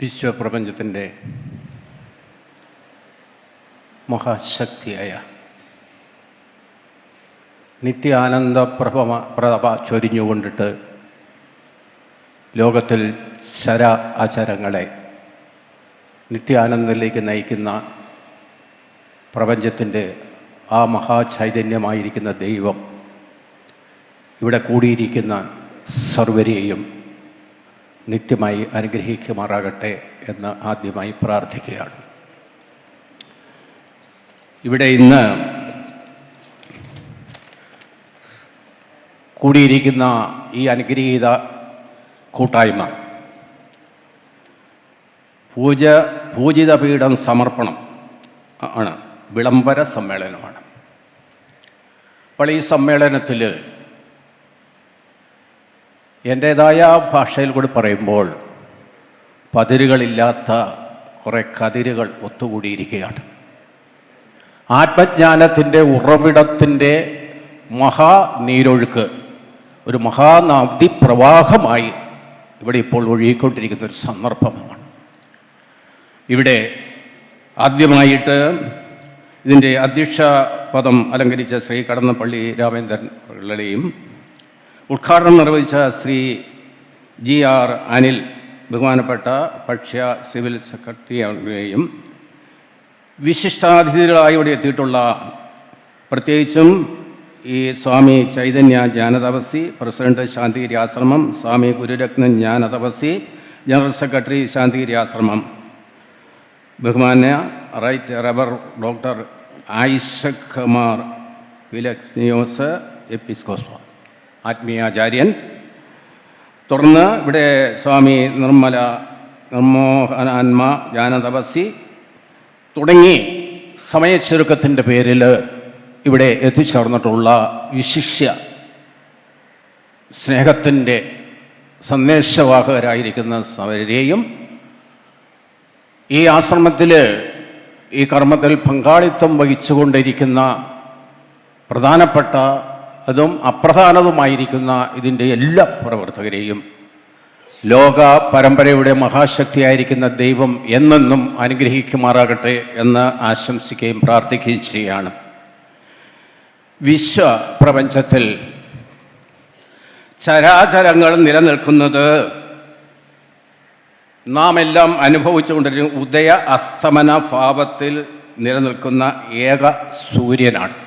വിശ്വപ്രപഞ്ചത്തിന്റെ മഹാശക്തിയായ നിത്യാനന്ദ പ്രഭമ പ്രഭ ചൊരിഞ്ഞുകൊണ്ടിട്ട് ലോകത്തിൽ ചര ആചാരങ്ങളെ നിത്യാനന്ദത്തിലേക്ക് നയിക്കുന്ന പ്രപഞ്ചത്തിന്റെ ആ മഹാചൈതന്യമായിരിക്കുന്ന ദൈവം ഇവിടെ കൂടിയിരിക്കുന്ന സർവരെയും നിത്യമായി അനുഗ്രഹിക്കുമാറാകട്ടെ എന്ന് ആദ്യമായി പ്രാർത്ഥിക്കുകയാണ്. ഇവിടെ ഇന്ന് കൂടിയിരിക്കുന്ന ഈ അനുഗ്രഹീത കൂട്ടായ്മ പൂജ പൂജിത പീഠം സമർപ്പണം ആണ് വിളംബര സമ്മേളനമാണ്. അപ്പോൾ ഈ സമ്മേളനത്തിൽ എന്റേതായ ഭാഷയിൽ കൂടി പറയുമ്പോൾ പതിരുകളില്ലാത്ത കുറേ കതിരുകൾ ഒത്തുകൂടിയിരിക്കുകയാണ്. ആത്മജ്ഞാനത്തിന്റെ ഉറവിടത്തിന്റെ മഹാനീരൊഴുക്ക് ഒരു മഹാനവധി പ്രവാഹമായി ഇവിടെ ഇപ്പോൾ ഒഴുകിക്കൊണ്ടിരിക്കുന്ന ഒരു സന്ദർഭമാണ്. ഇവിടെ ആദ്യമായിട്ട് ഇതിന്റെ അധ്യക്ഷ പദം അലങ്കരിച്ച ശ്രീ കടന്നപ്പള്ളി രാമേന്ദ്രൻ പിള്ളയുടെയും ഉദ്ഘാടനം നിർവഹിച്ച ശ്രീ ജി ആർ അനിൽ ബഹുമാനപ്പെട്ട ഭക്ഷ്യ സിവിൽ സെക്രട്ടറിയുടെയും വിശിഷ്ടാതിഥികളായി ഇവിടെ എത്തിയിട്ടുള്ള പ്രത്യേകിച്ചും ഈ Swami Chaitanya Jnanathapaswi president Santhigiri Ashramam Swami Gururathnan Jnanathapaswi general secretary Santhigiri Ashramam ബഹുമാന്യ റൈറ്റ് റബർ ഡോക്ടർ ഐസക് കുമാർ വിലക്സ്നിയോസ് എപ്പിസ്കോസ്വ ആത്മീയാചാര്യൻ. തുടർന്ന് ഇവിടെ സ്വാമി നിർമ്മല നിർമ്മോഹനാന്മ ജാനതപസി തുടങ്ങി സമയച്ചുരുക്കത്തിന്റെ പേരിൽ ഇവിടെ എത്തിച്ചേർന്നിട്ടുള്ള വിശിഷ്യ സ്നേഹത്തിന്റെ സന്ദേശവാഹകരായിരിക്കുന്ന സവരെയും ഈ ആശ്രമത്തിൽ ഈ കർമ്മത്തിൽ പങ്കാളിത്തം വഹിച്ചുകൊണ്ടിരിക്കുന്ന പ്രധാനപ്പെട്ട അതും അപ്രധാനതുമായിരിക്കുന്ന ഇതിന്റെ എല്ലാ പ്രവർത്തകരെയും. ലോക പരമ്പരയുടെ മഹാശക്തിയായിരിക്കുന്ന ദൈവം എന്നെന്നും അനുഗ്രഹിക്കുമാറാകട്ടെ എന്ന് ആശംസിക്കുകയും പ്രാർത്ഥിക്കുകയും ചെയ്യുകയാണ്. വിശ്വ പ്രപഞ്ചത്തിൽ ചരാചരങ്ങൾ നിലനിൽക്കുന്നത് നാം എല്ലാം അനുഭവിച്ചുകൊണ്ടിരിക്കുന്ന ഉദയ അസ്തമന ഭാവത്തിൽ നിലനിൽക്കുന്ന ഏക സൂര്യനാണ്.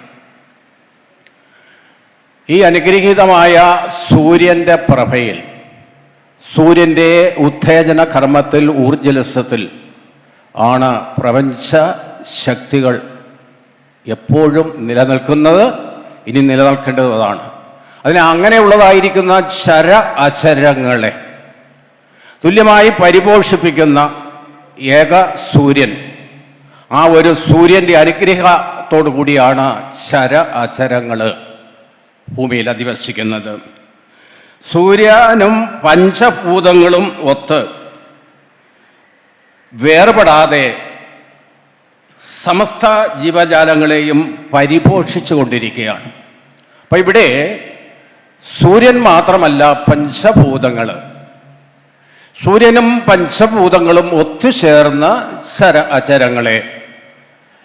ഈ അനുഗ്രഹീതമായ സൂര്യന്റെ പ്രഭയിൽ സൂര്യന്റെ ഉത്തേജന കർമ്മത്തിൽ ഊർജലസത്തിൽ ആണ് പ്രപഞ്ച ശക്തികൾ എപ്പോഴും നിലനിൽക്കുന്നത് ഇനി നിലനിൽക്കേണ്ടതാണ് അതിന് അങ്ങനെയുള്ളതായിരിക്കുന്ന ചര അചരങ്ങളെ തുല്യമായി പരിപോഷിപ്പിക്കുന്ന ഏക സൂര്യൻ ആ ഒരു സൂര്യന്റെ അനുഗ്രഹത്തോടു കൂടിയാണ് ചര അചരങ്ങൾ ഭൂമിയിൽ അധിവസിക്കുന്നത്. സൂര്യനും പഞ്ചഭൂതങ്ങളും ഒത്ത് വേർപെടാതെ സമസ്ത ജീവജാലങ്ങളെയും പരിപോഷിച്ചു കൊണ്ടിരിക്കുകയാണ് അപ്പം ഇവിടെ സൂര്യൻ മാത്രമല്ല പഞ്ചഭൂതങ്ങൾ സൂര്യനും പഞ്ചഭൂതങ്ങളും ഒത്തുചേർന്ന ചര അചരങ്ങളെ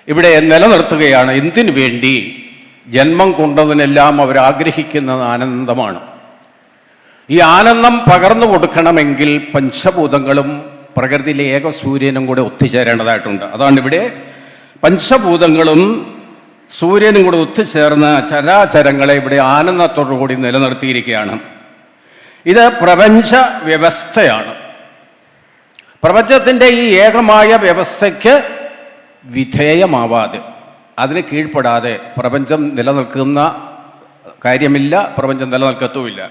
ഇവിടെ നിലനിർത്തുകയാണ്. എന്തിനു വേണ്ടി? ജന്മം കൊണ്ടതിനെല്ലാം അവർ ആഗ്രഹിക്കുന്നത് ആനന്ദമാണ്. ഈ ആനന്ദം പകർന്നു കൊടുക്കണമെങ്കിൽ പഞ്ചഭൂതങ്ങളും പ്രകൃതിയിലെ ഏക സൂര്യനും കൂടെ ഒത്തുചേരേണ്ടതായിട്ടുണ്ട്. അതാണ് ഇവിടെ പഞ്ചഭൂതങ്ങളും സൂര്യനും കൂടെ ഒത്തുചേർന്ന ചരാചരങ്ങളെ ഇവിടെ ആനന്ദത്തോടുകൂടി നിലനിർത്തിയിരിക്കുകയാണ്. ഇത് പ്രപഞ്ച വ്യവസ്ഥയാണ്. പ്രപഞ്ചത്തിന്റെ ഈ ഏകമായ വ്യവസ്ഥയ്ക്ക് വിധേയമാവാതെ അതിന് കീഴ്പ്പെടാതെ പ്രപഞ്ചം നിലനിൽക്കുന്ന കാര്യമില്ല പ്രപഞ്ചം നിലനിൽക്കത്തുമില്ല.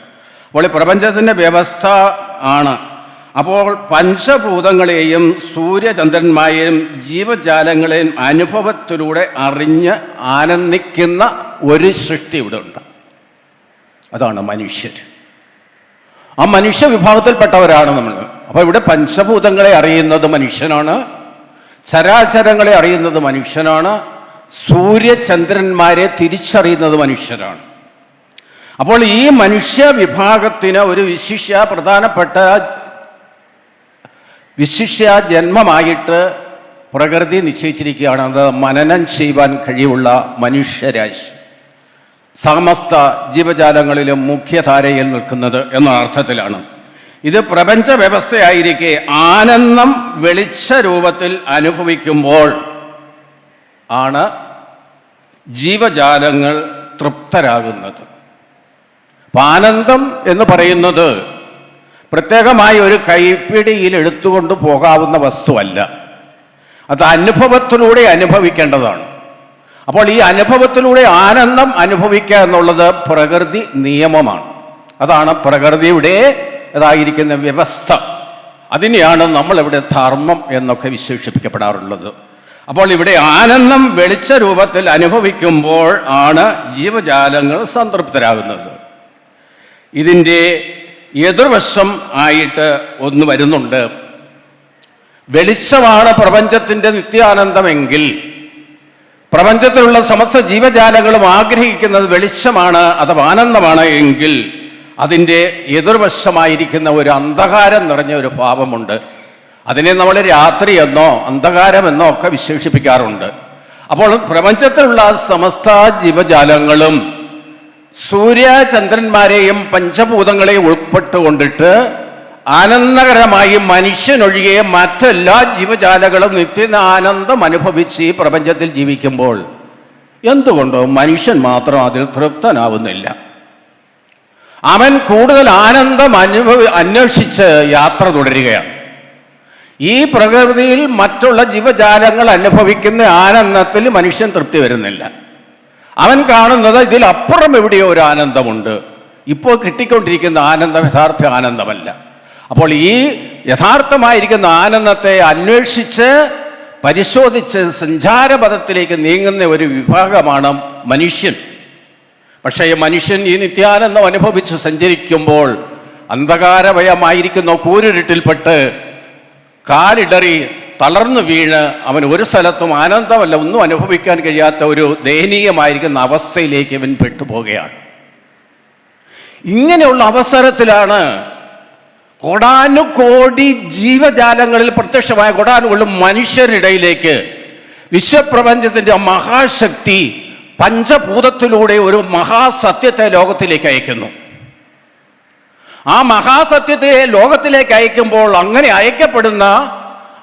അപ്പോൾ ഈ പ്രപഞ്ചത്തിന്റെ വ്യവസ്ഥ ആണ്. അപ്പോൾ പഞ്ചഭൂതങ്ങളെയും സൂര്യചന്ദ്രന്മാരെയും ജീവജാലങ്ങളെയും അനുഭവത്തിലൂടെ അറിഞ്ഞ് ആനന്ദിക്കുന്ന ഒരു സൃഷ്ടി ഇവിടെ ഉണ്ട്. അതാണ് മനുഷ്യർ. ആ മനുഷ്യ വിഭാഗത്തിൽപ്പെട്ടവരാണ് നമ്മൾ. അപ്പോൾ ഇവിടെ പഞ്ചഭൂതങ്ങളെ അറിയുന്നത് മനുഷ്യനാണ്. ചരാചരങ്ങളെ അറിയുന്നത് മനുഷ്യനാണ്. സൂര്യചന്ദ്രന്മാരെ തിരിച്ചറിയുന്നത് മനുഷ്യരാണ്. അപ്പോൾ ഈ മനുഷ്യ വിഭാഗത്തിന് ഒരു വിശിഷ്യ പ്രധാനപ്പെട്ട വിശിഷ്യ ജന്മമായിട്ട് പ്രകൃതി നിശ്ചയിച്ചിരിക്കുകയാണ്. അത് മനനം ചെയ്യുവാൻ കഴിവുള്ള മനുഷ്യരാശി. സമസ്ത ജീവജാലങ്ങളിലും മുഖ്യധാരയിൽ നിൽക്കുന്നത് എന്ന അർത്ഥത്തിലാണ്. ഇത് പ്രപഞ്ച വ്യവസ്ഥയായിരിക്കെ ആനന്ദം വെളിച്ച രൂപത്തിൽ അനുഭവിക്കുമ്പോൾ ആണ് ജീവജാലങ്ങൾ തൃപ്തരാകുന്നത്. ആനന്ദം എന്ന് പറയുന്നത് പ്രത്യേകമായി ഒരു കൈപ്പിടിയിൽ എടുത്തുകൊണ്ട് പോകാവുന്ന വസ്തുവല്ല. അത് അനുഭവത്തിലൂടെ അനുഭവിക്കേണ്ടതാണ്. അപ്പോൾ ഈ അനുഭവത്തിലൂടെ ആനന്ദം അനുഭവിക്കുക എന്നുള്ളത് പ്രകൃതി നിയമമാണ്. അതാണ് പ്രകൃതിയുടെ ഇതായിരിക്കുന്ന വ്യവസ്ഥ. അതിനെയാണ് നമ്മളിവിടെ ധർമ്മം എന്നൊക്കെ വിശേഷിപ്പിക്കപ്പെടാറുള്ളത്. അപ്പോൾ ഇവിടെ ആനന്ദം വെളിച്ച രൂപത്തിൽ അനുഭവിക്കുമ്പോൾ ആണ് ജീവജാലങ്ങൾ സംതൃപ്തരാകുന്നത്. ഇതിന്റെ എതിർവശം ആയിട്ട് ഒന്ന് വരുന്നുണ്ട്. വെളിച്ചമാണ് പ്രപഞ്ചത്തിന്റെ നിത്യാനന്ദമെങ്കിൽ പ്രപഞ്ചത്തിലുള്ള സമസ്ത ജീവജാലങ്ങളും ആഗ്രഹിക്കുന്നത് വെളിച്ചമാണ് അഥവാ ആനന്ദമാണ് എങ്കിൽ അതിന്റെ എതിർവശമായിരിക്കുന്ന ഒരു അന്ധകാരം നിറഞ്ഞ ഒരു ഭാവമുണ്ട്. അതിനെ നമ്മൾ രാത്രി എന്നോ അന്ധകാരമെന്നോ ഒക്കെ വിശേഷിപ്പിക്കാറുണ്ട്. അപ്പോൾ പ്രപഞ്ചത്തിലുള്ള സമസ്ത ജീവജാലങ്ങളും സൂര്യ ചന്ദ്രന്മാരെയും പഞ്ചഭൂതങ്ങളെയും ഉൾപ്പെട്ടുകൊണ്ടിട്ട് ആനന്ദകരമായി മനുഷ്യനൊഴികെ മറ്റെല്ലാ ജീവജാലകളും നിത്യ ആനന്ദം അനുഭവിച്ച് ഈ പ്രപഞ്ചത്തിൽ ജീവിക്കുമ്പോൾ എന്തുകൊണ്ടോ മനുഷ്യൻ മാത്രം അതിൽ തൃപ്തനാവുന്നില്ല. അവൻ കൂടുതൽ ആനന്ദം അനുഭവി അന്വേഷിച്ച് യാത്ര തുടരുകയാണ്. ഈ പ്രകൃതിയിൽ മറ്റുള്ള ജീവജാലങ്ങൾ അനുഭവിക്കുന്ന ആനന്ദത്തിൽ മനുഷ്യൻ തൃപ്തി വരുന്നില്ല. അവൻ കാണുന്നത് ഇതിലപ്പുറം എവിടെയോ ഒരു ആനന്ദമുണ്ട്. ഇപ്പോൾ കിട്ടിക്കൊണ്ടിരിക്കുന്ന ആനന്ദം യഥാർത്ഥ ആനന്ദമല്ല. അപ്പോൾ ഈ യഥാർത്ഥമായിരിക്കുന്ന ആനന്ദത്തെ അന്വേഷിച്ച് പരിശോധിച്ച് സഞ്ചാരപഥത്തിലേക്ക് നീങ്ങുന്ന ഒരു വിഭാഗമാണ് മനുഷ്യൻ. പക്ഷേ മനുഷ്യൻ ഈ നിത്യാനന്ദം അനുഭവിച്ച് സഞ്ചരിക്കുമ്പോൾ അന്ധകാരമയമായിരിക്കുന്ന കൂരിരുട്ടിൽപ്പെട്ട് കാലിടറി തളർന്നു വീണ് അവൻ ഒരു സ്ഥലത്തും ആനന്ദമല്ല ഒന്നും അനുഭവിക്കാൻ കഴിയാത്ത ഒരു ദയനീയമായിരിക്കുന്ന അവസ്ഥയിലേക്ക് അവൻ പെട്ടുപോകുകയാണ് ഇങ്ങനെയുള്ള അവസരത്തിലാണ് കോടാനുകോടി ജീവജാലങ്ങളിൽ പ്രത്യക്ഷമായ കോടാനുകോടി മനുഷ്യരിടയിലേക്ക് വിശ്വപ്രപഞ്ചത്തിന്റെ മഹാശക്തി പഞ്ചഭൂതത്തിലൂടെ ഒരു മഹാസത്യത്തെ ലോകത്തിലേക്ക് അയക്കുന്നു. ആ മഹാസത്യത്തെ ലോകത്തിലേക്ക് അയക്കുമ്പോൾ അങ്ങനെ അയക്കപ്പെടുന്ന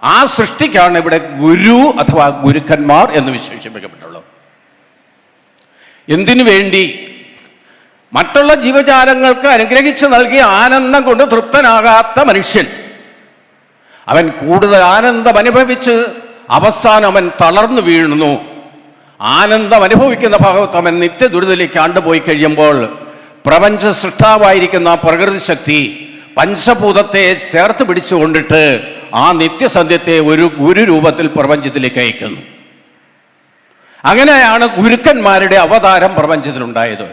ആ സൃഷ്ടിക്കാണ് ഇവിടെ ഗുരു അഥവാ ഗുരുക്കന്മാർ എന്ന് വിശേഷിപ്പിക്കപ്പെട്ടുള്ളത്. എന്തിനു വേണ്ടി? മറ്റുള്ള ജീവജാലങ്ങൾക്ക് അനുഗ്രഹിച്ചു നൽകിയ ആനന്ദം കൊണ്ട് തൃപ്തനാകാത്ത മനുഷ്യൻ. അവൻ കൂടുതൽ ആനന്ദം അനുഭവിച്ച് അവസാനം അവൻ തളർന്നു വീഴുന്നു. ആനന്ദം അനുഭവിക്കുന്ന ഭാഗത്ത് അവൻ നിത്യ ദുരിതത്തിലേക്ക് ആണ്ടുപോയി കഴിയുമ്പോൾ പ്രപഞ്ച സൃഷ്ടാവായിരിക്കുന്ന പ്രകൃതി ശക്തി പഞ്ചഭൂതത്തെ ചേർത്ത് പിടിച്ചുകൊണ്ടിട്ട് ആ നിത്യസന്ധ്യത്തെ ഒരു ഗുരു രൂപത്തിൽ പ്രപഞ്ചത്തിലേക്ക് അയക്കുന്നു. അങ്ങനെയാണ് ഗുരുക്കന്മാരുടെ അവതാരം പ്രപഞ്ചത്തിലുണ്ടായത്.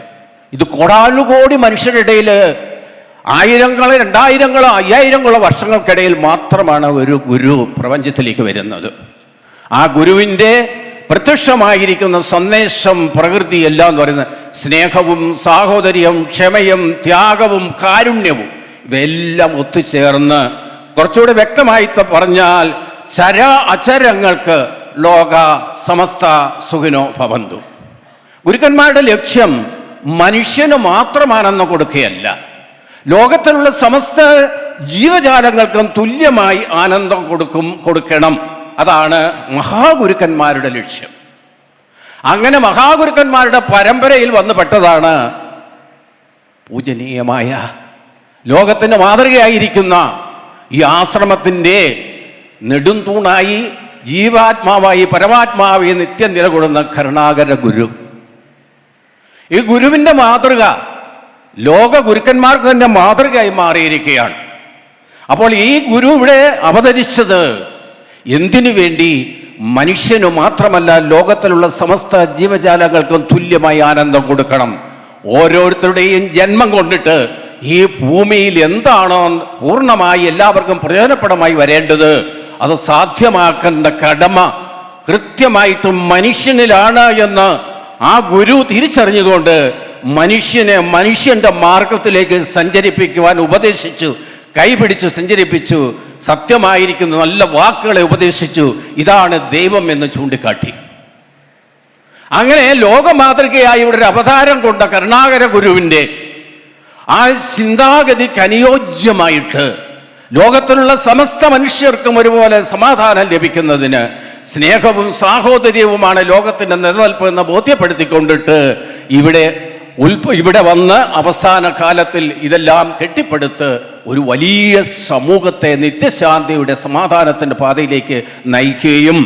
ഇത് കോടാനുകോടി മനുഷ്യരുടെ ഇടയിൽ ആയിരങ്ങളോ രണ്ടായിരങ്ങളോ അയ്യായിരങ്ങളോ വർഷങ്ങൾക്കിടയിൽ മാത്രമാണ് ഒരു ഗുരു പ്രപഞ്ചത്തിലേക്ക് വരുന്നത്. ആ ഗുരുവിന്റെ പ്രത്യക്ഷമായിരിക്കുന്ന സന്ദേശം പ്രകൃതി എല്ലാം എന്ന് പറയുന്നത് സ്നേഹവും സാഹോദര്യം ക്ഷമയും ത്യാഗവും കാരുണ്യവും ഇവയെല്ലാം ഒത്തുചേർന്ന് കുറച്ചുകൂടെ വ്യക്തമായി പറഞ്ഞാൽ ചര അചരങ്ങൾക്ക് ലോക സമസ്ത സുഖിനോ ഭവന്തു. ഗുരുക്കന്മാരുടെ ലക്ഷ്യം മനുഷ്യന് മാത്രമാണെന്ന് കൊടുക്കുകയല്ല. ലോകത്തിലുള്ള സമസ്ത ജീവജാലങ്ങൾക്കും തുല്യമായി ആനന്ദം കൊടുക്കും കൊടുക്കണം. അതാണ് മഹാഗുരുക്കന്മാരുടെ ലക്ഷ്യം. അങ്ങനെ മഹാഗുരുക്കന്മാരുടെ പരമ്പരയിൽ വന്നുപെട്ടതാണ് പൂജനീയമായ ലോകത്തിന്റെ മാതൃകയായിരിക്കുന്ന ഈ ആശ്രമത്തിന്റെ നെടുംതൂണായി ജീവാത്മാവായി പരമാത്മാവായി നിത്യം നിലകൊള്ളുന്ന കരുണാകര ഗുരു. ഈ ഗുരുവിന്റെ മാതൃക ലോക ഗുരുക്കന്മാർക്ക് തന്നെ മാതൃകയായി മാറിയിരിക്കുകയാണ്. അപ്പോൾ ഈ ഗുരു ഇവിടെ അവതരിച്ചത് എന്തിനു വേണ്ടി മനുഷ്യനു മാത്രമല്ല ലോകത്തിലുള്ള സമസ്ത ജീവജാലങ്ങൾക്കും തുല്യമായി ആനന്ദം കൊടുക്കണം? ഓരോരുത്തരുടെയും ജന്മം കൊണ്ടിട്ട് ഈ ഭൂമിയിൽ എന്താണോ പൂർണമായി എല്ലാവർക്കും പ്രയോജനപ്രദമായി വരേണ്ടത്? അത് സാധ്യമാക്കേണ്ട കടമ കൃത്യമായിട്ട് മനുഷ്യനിലാണ് എന്ന് ആ ഗുരു തിരിച്ചറിഞ്ഞതുകൊണ്ട് മനുഷ്യനെ മനുഷ്യന്റെ മാർഗത്തിലേക്ക് സഞ്ചരിപ്പിക്കുവാൻ ഉപദേശിച്ചു കൈപിടിച്ച് സഞ്ചരിപ്പിച്ചു. സത്യമായിരിക്കുന്ന. നല്ല വാക്കുകളെ ഉപദേശിച്ചു. ഇതാണ് ദൈവം എന്ന് ചൂണ്ടിക്കാട്ടി. അങ്ങനെ ലോകമാതൃകയായി ഇവിടെ ഒരു അവതാരം കൊണ്ട കരുണാകര ഗുരുവിന്റെ ആ ചിന്താഗതിക്ക് അനുയോജ്യമായിട്ട് ലോകത്തിലുള്ള സമസ്ത മനുഷ്യർക്കും ഒരുപോലെ സമാധാനം ലഭിക്കുന്നതിന് സ്നേഹവും സാഹോദര്യവുമാണ് ലോകത്തിന്റെ നിലനിൽപ്പ് എന്ന് ബോധ്യപ്പെടുത്തിക്കൊണ്ടിട്ട് ഇവിടെ ഉൽപ്പ ഇവിടെ വന്ന് അവസാന കാലത്തിൽ ഇതെല്ലാം കെട്ടിപ്പടുത്ത് ഒരു വലിയ സമൂഹത്തെ നിത്യശാന്തിയുടെ സമാധാനത്തിന്റെ പാതയിലേക്ക് നയിക്കുകയും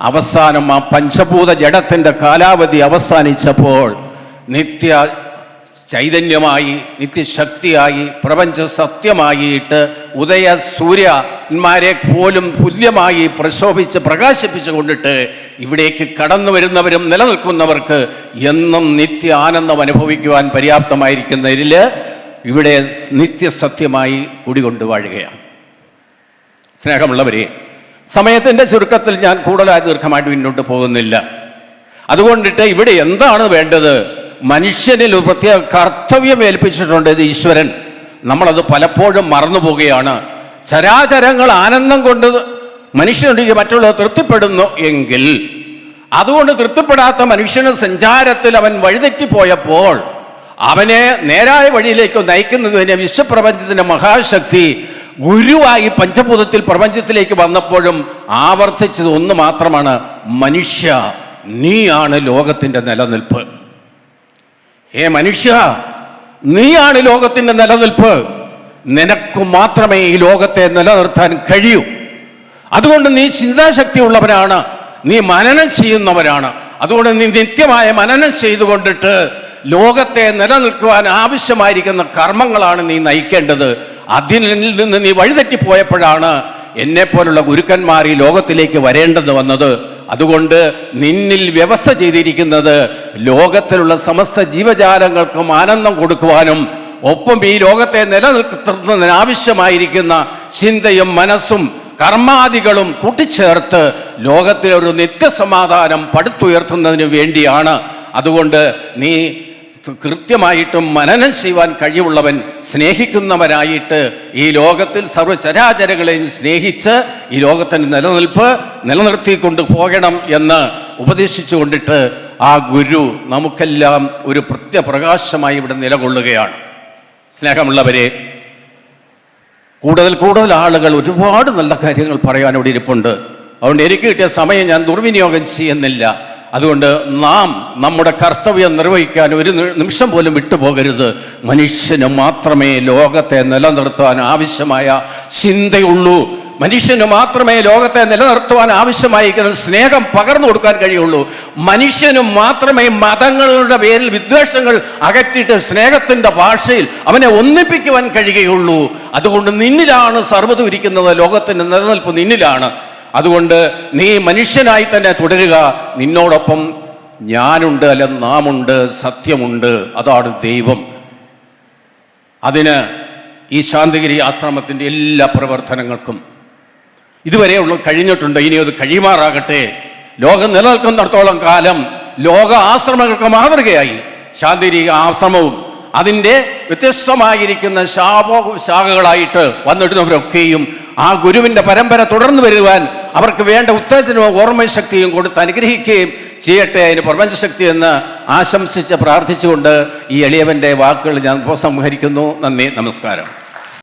അവസാനം ആ പഞ്ചഭൂത ജഡത്തിന്റെ കാലാവധി അവസാനിച്ചപ്പോൾ നിത്യ ചൈതന്യമായി നിത്യശക്തിയായി പ്രപഞ്ച സത്യമായിട്ട് ഉദയ സൂര്യന്മാരെ പോലും തുല്യമായി പ്രശോഭിച്ച് പ്രകാശിപ്പിച്ചു കൊണ്ടിട്ട് ഇവിടേക്ക് കടന്നു വരുന്നവരും നിലനിൽക്കുന്നവർക്ക് എന്നും നിത്യ ആനന്ദം അനുഭവിക്കുവാൻ പര്യാപ്തമായിരിക്കുന്നതിൽ ഇവിടെ നിത്യസത്യമായി കുടികൊണ്ട് വാഴുകയാണ്. സ്നേഹമുള്ളവരെ സമയത്തിന്റെ ചുരുക്കത്തിൽ ഞാൻ കൂടുതലായി ദീർഘമായിട്ട് മുന്നോട്ട് പോകുന്നില്ല. അതുകൊണ്ടിട്ട് ഇവിടെ എന്താണ് വേണ്ടത്? മനുഷ്യനിൽ പ്രത്യേക കർത്തവ്യം ഏൽപ്പിച്ചിട്ടുണ്ട് ഈശ്വരൻ. നമ്മളത് പലപ്പോഴും മറന്നു പോവുകയാണ്. ചരാചരങ്ങൾ ആനന്ദം കൊണ്ട് മനുഷ്യനുണ്ടെങ്കിൽ മറ്റുള്ളവർ തൃപ്തിപ്പെടുന്നു എങ്കിൽ അതുകൊണ്ട് തൃപ്തിപ്പെടാത്ത മനുഷ്യന് സഞ്ചാരത്തിൽ അവൻ വഴിതെറ്റിപ്പോയപ്പോൾ അവനെ നേരായ വഴിയിലേക്ക് നയിക്കുന്നതിന് വിശ്വപ്രപഞ്ചത്തിന്റെ മഹാശക്തി ഗുരുവായി പഞ്ചഭൂതത്തിൽ പ്രപഞ്ചത്തിലേക്ക് വന്നപ്പോഴും ആവർത്തിച്ചത് ഒന്ന് മാത്രമാണ് മനുഷ്യ നീയാണ് ലോകത്തിന്റെ നിലനിൽപ്പ്. ഏ മനുഷ്യ നീയാണ് ലോകത്തിന്റെ നിലനിൽപ്പ്. നിനക്ക് മാത്രമേ ഈ ലോകത്തെ നിലനിർത്താൻ കഴിയൂ. അതുകൊണ്ട് നീ ചിന്താശക്തി ഉള്ളവനാണ് നീ മനനം ചെയ്യുന്നവരാണ്. അതുകൊണ്ട് നീ നിത്യമായ മനനം ചെയ്തുകൊണ്ടിട്ട് ലോകത്തെ നിലനിൽക്കുവാൻ ആവശ്യമായിരിക്കുന്ന കർമ്മങ്ങളാണ് നീ നയിക്കേണ്ടത്. അതിൽ നിന്ന് നീ വഴിതെറ്റിപ്പോയപ്പോഴാണ് എന്നെ പോലുള്ള ഗുരുക്കന്മാർ ഈ ലോകത്തിലേക്ക് വരേണ്ടത് വന്നത്. അതുകൊണ്ട് നിന്നിൽ വ്യവസ്ഥ ചെയ്തിരിക്കുന്നത് ലോകത്തിലുള്ള സമസ്ത ജീവജാലങ്ങൾക്കും ആനന്ദം കൊടുക്കുവാനും ഒപ്പം ഈ ലോകത്തെ നിലനിർത്തുന്നതിന് ആവശ്യമായിരിക്കുന്ന ചിന്തയും മനസ്സും കർമാദികളും കൂട്ടിച്ചേർത്ത് ലോകത്തിലെ ഒരു നിത്യസമാധാനം പടുത്തുയർത്തുന്നതിന് വേണ്ടിയാണ്. അതുകൊണ്ട് നീ കൃത്യമായിട്ടും മനനം ചെയ്യുവാൻ കഴിവുള്ളവൻ സ്നേഹിക്കുന്നവരായിട്ട് ഈ ലോകത്തിൽ സർവചരാചരങ്ങളെയും സ്നേഹിച്ച് ഈ ലോകത്തിന്റെ നിലനിൽപ്പ് നിലനിർത്തിക്കൊണ്ട് പോകണം എന്ന് ഉപദേശിച്ചു കൊണ്ടിട്ട് ആ ഗുരു നമുക്കെല്ലാം ഒരു പ്രത്യപ്രകാശമായി ഇവിടെ നിലകൊള്ളുകയാണ്. സ്നേഹമുള്ളവരെ കൂടുതൽ കൂടുതൽ ആളുകൾ ഒരുപാട് നല്ല കാര്യങ്ങൾ പറയാൻ ഇവിടെ ഇരിപ്പുണ്ട് അതുകൊണ്ട് എനിക്ക് കിട്ടിയ സമയം ഞാൻ ദുർവിനിയോഗം ചെയ്യുന്നില്ല. അതുകൊണ്ട് നാം നമ്മുടെ കർത്തവ്യം നിർവഹിക്കാൻ ഒരു നിമിഷം പോലും വിട്ടുപോകരുത്. മനുഷ്യന് മാത്രമേ ലോകത്തെ നിലനിർത്താൻ ആവശ്യമായ ചിന്തയുള്ളൂ. മനുഷ്യന് മാത്രമേ ലോകത്തെ നിലനിർത്തുവാൻ ആവശ്യമായിരിക്കുന്ന സ്നേഹം പകർന്നു കൊടുക്കാൻ കഴിയുള്ളൂ. മനുഷ്യന് മാത്രമേ മതങ്ങളുടെ പേരിൽ വിദ്വേഷങ്ങൾ അകറ്റിയിട്ട് സ്നേഹത്തിന്റെ ഭാഷയിൽ അവനെ ഒന്നിപ്പിക്കുവാൻ കഴിയുകയുള്ളൂ. അതുകൊണ്ട് നിന്നിലാണ് സർവതും ഇരിക്കുന്നത്. ലോകത്തിന്റെ നിലനിൽപ്പ് നിന്നിലാണ്. അതുകൊണ്ട് നീ മനുഷ്യനായി തന്നെ തുടരുക. നിന്നോടൊപ്പം ഞാനുണ്ട് അല്ല? നാമുണ്ട് സത്യമുണ്ട്. അതാണ് ദൈവം. അതിന് ഈ ശാന്തിഗിരി ആശ്രമത്തിന്റെ എല്ലാ പ്രവർത്തനങ്ങൾക്കും ഇതുവരെ ഉള്ള കഴിഞ്ഞിട്ടുണ്ട്. ഇനി അത് കഴിയുമാറാകട്ടെ. ലോകം നിലനിൽക്കുന്നിടത്തോളം കാലം ലോക ആശ്രമങ്ങൾക്ക് മാതൃകയായി. ശാന്തിഗിരി ആശ്രമവും അതിന്റെ വ്യത്യസ്തമായിരിക്കുന്ന ശാപോ ശാഖകളായിട്ട് വന്നിട്ടുന്നവരൊക്കെയും ആ ഗുരുവിന്റെ പരമ്പര തുടർന്നു വരുവാൻ അവർക്ക് വേണ്ട ഉത്തേജനവും ഓർമ്മശക്തിയും കൊടുത്ത് അനുഗ്രഹിക്കുകയും ചെയ്യട്ടെ അതിന് പ്രപഞ്ചശക്തി എന്ന് ആശംസിച്ച് പ്രാർത്ഥിച്ചുകൊണ്ട് ഈ എളിയവന്റെ വാക്കുകൾ ഞാൻ ഉപസംഹരിക്കുന്നു. നന്ദി നമസ്കാരം.